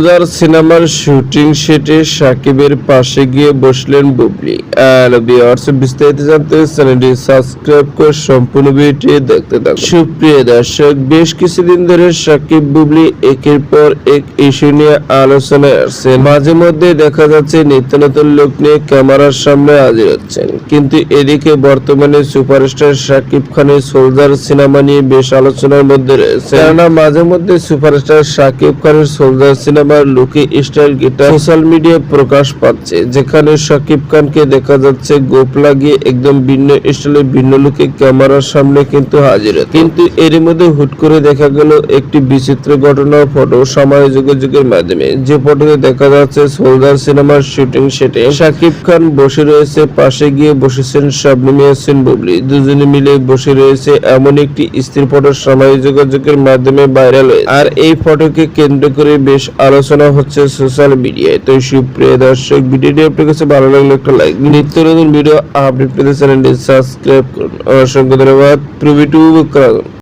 Soldier সিনেমার shooting সেটে সাকিবের পাশে গিয়ে বসলেন বুবলি। বিস্তারিত জানতে চ্যানেলটি সাবস্ক্রাইব করে সম্পূর্ণ ভিডিওটি দেখতে থাকুন। সুপ্রিয় দর্শক, বেশ কিছুদিন ধরে সাকিব, বুবলি একের পর এক ইস্যু নিয়ে আলোচনায় আসছেন। মাঝে মধ্যে দেখা যাচ্ছে নিত্য নতুন লোক নিয়ে ক্যামেরার সামনে হাজির হচ্ছেন। কিন্তু এদিকে বর্তমানে সুপারস্টার সাকিব খানের সোলজার সিনেমা নিয়ে বেশ আলোচনার মধ্যে রয়েছে। কেননা মাঝে মধ্যে সুপারস্টার সাকিব খানের সোলজার সিনেমার লুকে স্টাইল গিটার সোশ্যাল মিডিয়ায় প্রকাশ পাচ্ছে, যেখানে সাকিব খানকে দেখা যাচ্ছে গোপ লাগিয়ে একদম ভিন্ন স্টাইলে, ভিন্ন লুকে ক্যামেরার সামনে কিন্তু হাজির। কিন্তু এর মধ্যে হুট করে দেখা গেল একটি বিচিত্র ঘটনা ফটো সময় যোগাযোগের মাধ্যমে। যে ফটোতে দেখা যাচ্ছে সোলজার সিনেমার শুটিং সেটে সাকিব খান বসে রয়েছে, পাশে গিয়ে বসেছেন শাবনুমি বুবলি। দুজনে মিলে বসে রয়েছে এমন একটি স্থির ফটো সময় যোগাযোগের মাধ্যমে ভাইরাল হয়েছে আর এই ফটোকে কেন্দ্র করে বেশ আলোচনা হচ্ছে সোশ্যাল মিডিয়ায়। তো সুপ্রিয় দর্শক, ভিডিওটি আপনার কাছে ভালো লাগলে একটা লাইক নিত্য নতুন ভিডিও আপডেট পেতে চ্যানেলটি সাবস্ক্রাইব করুন। অসংখ্য ধন্যবাদ। প্রভৃতি